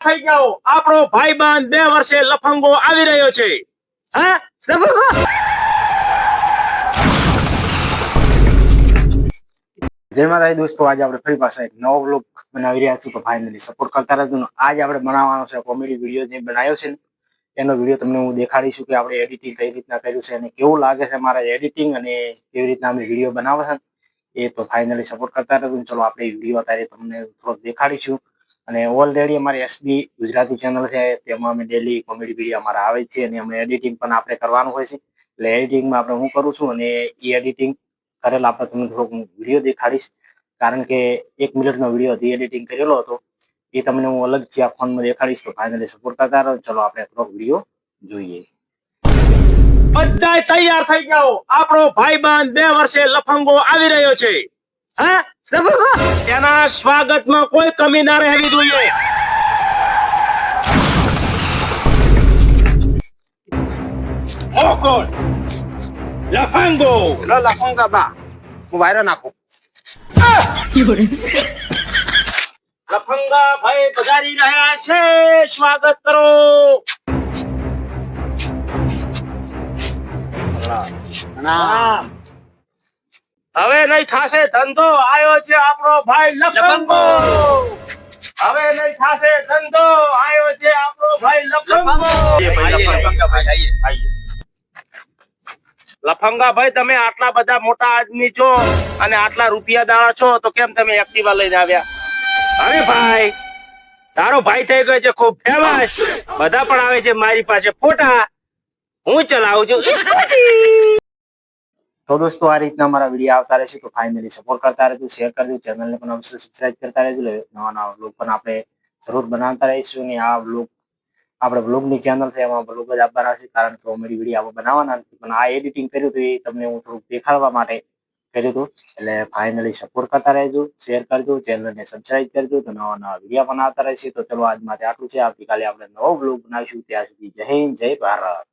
થઈ ગયો. આપણો ભાઈબંધ બે વર્ષે લફંગો આવી રહ્યો છે. હા? લફંગો? જય માતા દોસ્તો, આજે આપણે ફરી પાછા એક નવો બ્લોગ બનાવી રહ્યા છીએ. તો ફાઇનલી સપોર્ટ કરતા રહેજો આજે આપણે બનાવવાનો છે કોમેડી વીડિયો જે બનાવ્યો છે એનો વીડિયો તમને હું દેખાડીશું કે આપણે એડિટિંગ કઈ રીતના કર્યું છે અને કેવું લાગે છે મારા એડિટિંગ અને કેવી રીતના અમે વીડિયો બનાવે છે એ તો ફાઇનલી સપોર્ટ કરતા રહેજો ચલો, આપણે વીડિયો અત્યારે તમને થોડોક દેખાડીશું. અને ઓલરેડી અમારી એસબી ગુજરાતી ચેનલ છે, તેમાં અમે ડેલી કોમેડી વીડિયો અમારા આવે છે અને અમે એડિટિંગ પણ આપણે કરવાનું હોય છે. એટલે એડિટિંગમાં આપણે હું કરું છું અને એ એડિટિંગ કરેલા આપણે તમને થોડોક વીડિયો દેખાડીશ. કારણ કે એક મિનિટનો વીડિયો હતી એડિટિંગ કરેલો હતો. એ તમને હું અલગથી આ ફોનમાં દેખાડીશ તો ફાઇનલી સપોર્ટ કરતા રહો. ચલો આપણે થોડોક વીડિયો જોઈએ. બધા તૈયાર થઈ જાઓ આપણો ભાઈબંધ બે વર્ષે લફંગો આવી રહ્યો છે. હા? તેના સ્વાગતમાં કોઈ કમી ના રહેવી જોઈએ. ઓ લફંગો. લો લખુંગા બા. હું વાયરો નાખું. લફંગા ભાઈ પધારી રહ્યા છે. સ્વાગત કરો. પ્રણામ. હવે નહીં થાશે ધંધો આયો છે આપણો ભાઈ લફંગો હવે નહીં થાશે ધંધો આયો છે આપણો ભાઈ લફંગો લફંગા ભાઈ તમે આટલા બધા મોટા આદમી છો અને આટલા રૂપિયા દાળા છો તો કેમ તમે એક્ટિવા લઈને આવ્યા? અરે ભાઈ તારો ભાઈ થઈ ગયો છે ખૂબ ફેમસ બધા પણ આવે છે મારી પાસે ફોટા. હું ચલાવું છું. સ્કૂટી. તો દોસ્તો આ રીતના અમારા વીડિયો આવતા રહેશે તો ફાઇનલી સપોર્ટ કરતા રહેજો શેર કરજો ચેનલને પણ અવશ્ય સબસ્ક્રાઇબ કરતા રહેજો. નવા નવા બ્લોગ પણ આપણે જરૂર બનાવતા રહીશું અને આ બ્લોગ આપણે બ્લોગની ચેનલ છે એમાં બ્લોગ જ આપવાના છે, કારણ કે કોમેડી વીડિયો આપણે બનાવવાના નથી. પણ આ એડિટિંગ કર્યું હતું એ તમને હું થોડુંક દેખાડવા માટે કર્યું હતું. એટલે ફાઇનલી સપોર્ટ કરતા રહેજો શેર કરજો ચેનલને સબસ્ક્રાઇબ કરજો. તો નવા નવા વીડિયો આવતા રહેશે. તો ચલો આજ માટે આટલું છે. આવતીકાલે આપણે નવો બ્લોગ બનાવીશું. ત્યાં સુધી જય હિન્દ, જય ભારત.